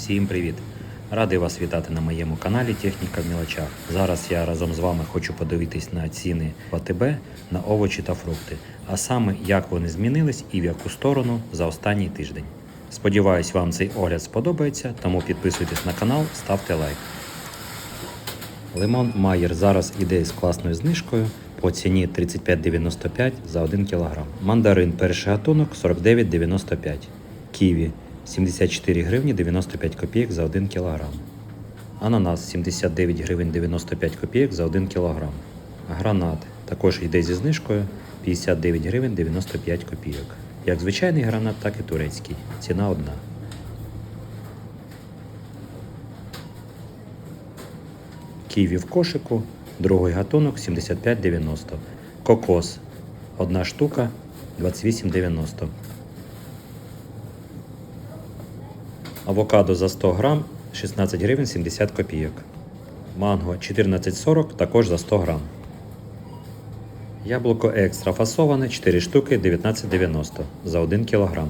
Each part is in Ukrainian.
Всім привіт! Радий вас вітати на моєму каналі Техніка в мілочах. Зараз я разом з вами хочу подивитись на ціни в на овочі та фрукти, а саме як вони змінились і в яку сторону за останній тиждень. Сподіваюсь, вам цей огляд сподобається, тому підписуйтесь на канал, ставте лайк. Лимон Майер зараз іде з класною знижкою по ціні 35,95 за 1 кг. Мандарин перший гатунок 49,95. Ківі 74 гривні 95 копійок за 1 кг. Ананас 79 гривень 95 копійок за 1 кг. Гранат також йде зі знижкою 59 гривень 95 копійок. Як звичайний гранат, так і турецький. Ціна одна. Ківі в кошику, другий гатунок 75,90. Кокос одна штука 28,90. Авокадо за 100 грам 16 гривень 70 копійок. Манго 14,40 також за 100 грам. Яблуко екстра фасоване 4 штуки 19,90 за 1 кг.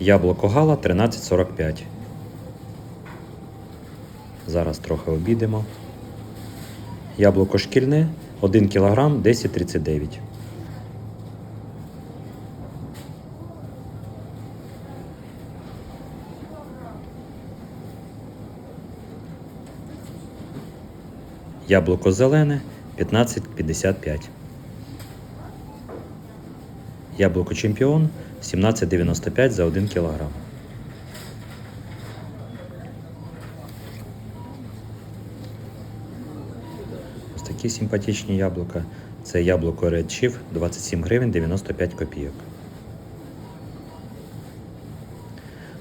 Яблуко гала 13,45. Зараз трохи обійдемо. Яблуко шкільне 1 кг 10,39. Яблуко зелене 15,55. Яблуко чемпіон 17,95 за 1 кг. Ось такі симпатичні яблука. Це яблуко Red Chief 27 гривень 95 копійок.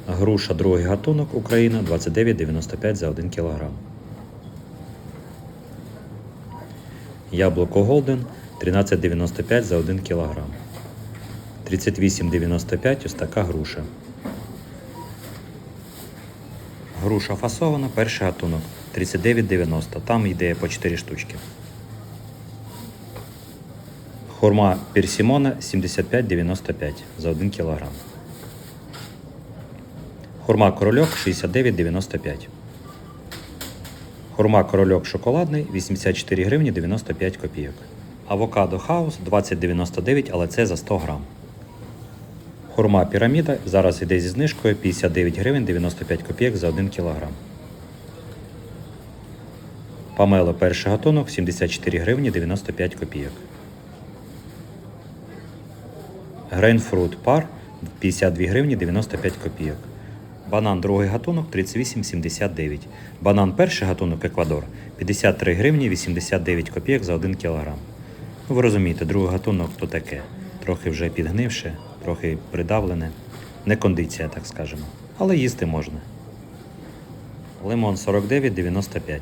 Груша другий гатунок Україна 29,95 за 1 кг. Яблуко Golden 13,95 за 1 кг. 38,95 ось така груша. Груша фасована, перший гатунок 39,90. Там йде по 4 штучки. Хурма персимона 75,95 за 1 кг. Хурма корольок 69,95. Хурма корольок шоколадний 84 гривні 95 копійок. Авокадо хаус 20,99, але це за 100 грам. Хурма піраміда зараз йде зі знижкою 59 гривень 95 копійок за 1 кг. Памело перший гатунок 74 гривні 95 копійок. Грейнфрут пар 52 гривні 95 копійок. Банан другий гатунок 38,79. Банан перший гатунок Еквадор 53 гривні 89 копійок за 1 кг. Ну, ви розумієте, другий гатунок то таке. Трохи вже підгнивше, трохи придавлене. Не кондиція, так скажемо. Але їсти можна. Лимон 49,95.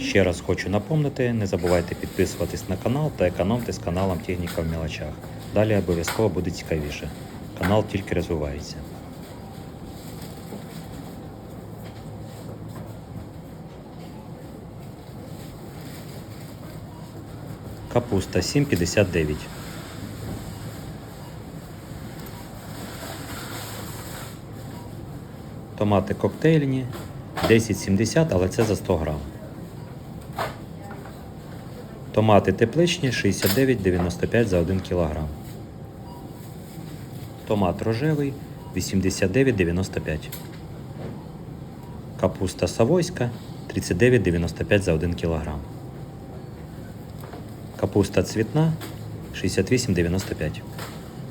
Ще раз хочу напомнити, не забувайте підписуватись на канал та економте з каналом Техніка в мілочах. Далі обов'язково буде цікавіше. Канал тільки розвивається. Капуста 7,59. Томати коктейльні 10,70, але це за 100 грам. Томати тепличні 69,95 за 1 кг. Томат рожевий 89,95. Капуста савойська 39,95 за 1 кг. Капуста цвітна 68,95.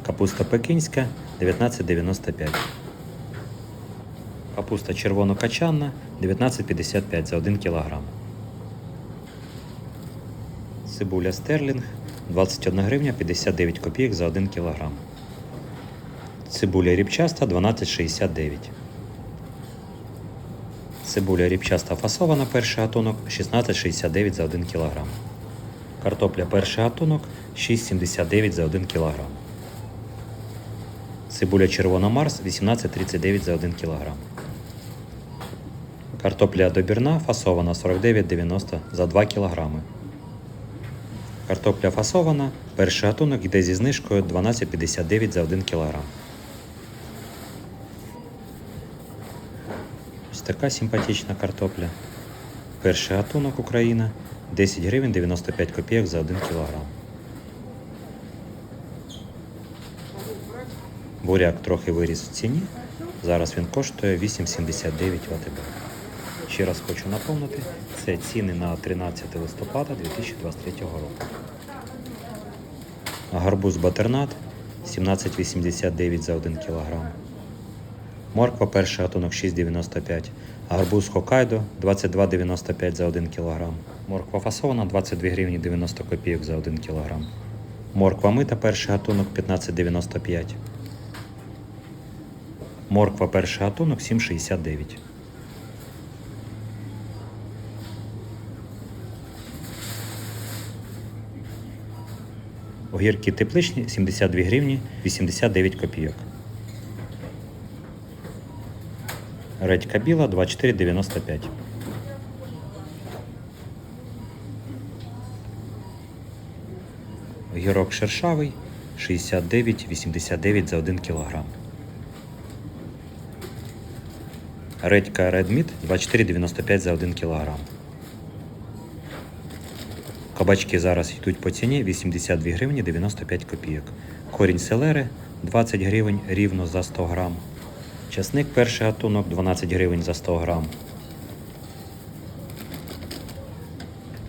Капуста пекінська 19,95. Капуста червонокачанна 19,55 за 1 кг. Цибуля стерлінг 21 гривня 59 копійок за 1 кг. Цибуля ріпчаста 12,69. Цибуля ріпчаста фасована перший гатунок 16,69 за 1 кг. Картопля перший гатунок 6,79 за 1 кг. Цибуля червона Марс 18,39 за 1 кг. Картопля добірна фасована 49,90 за 2 кг. Картопля фасована. Перший гатунок йде зі знижкою 12,59 за 1 кг. Ось така симпатична картопля. Перший гатунок Україна 10 гривень 95 копійок за 1 кілограм. Буряк трохи виріс в ціні. Зараз він коштує 8,79 в АТБ. Ще раз хочу напомнити, це ціни на 13 листопада 2023 року. Гарбуз батернат 17,89 за 1 кг. Морква перший гатунок 6,95. Гарбуз Хокайдо 22,95 за 1 кг. Морква фасована 22 гривні 90 копійок за 1 кг. Морква мита перший гатунок 15,95. Морква перший гатунок 7,69. Огірки тепличні 72 гривні 89 копійок. Редька біла 24,95. Огірок шершавий 69,89 за 1 кг. Редька Meat 24,95 за 1 кг. Кабачки зараз йдуть по ціні 82 гривні 95 копійок. Корінь селери 20 гривень рівно за 100 грам. Часник перший гатунок 12 гривень за 100 грам.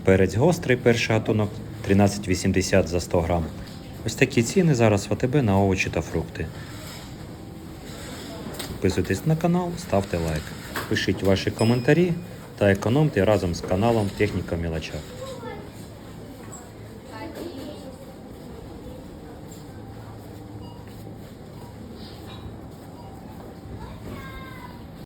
Перець гострий перший гатунок 13,80 за 100 грам. Ось такі ціни зараз в АТБ на овочі та фрукти. Підписуйтесь на канал, ставте лайк. Пишіть ваші коментарі та економте разом з каналом Техніка в мілочах.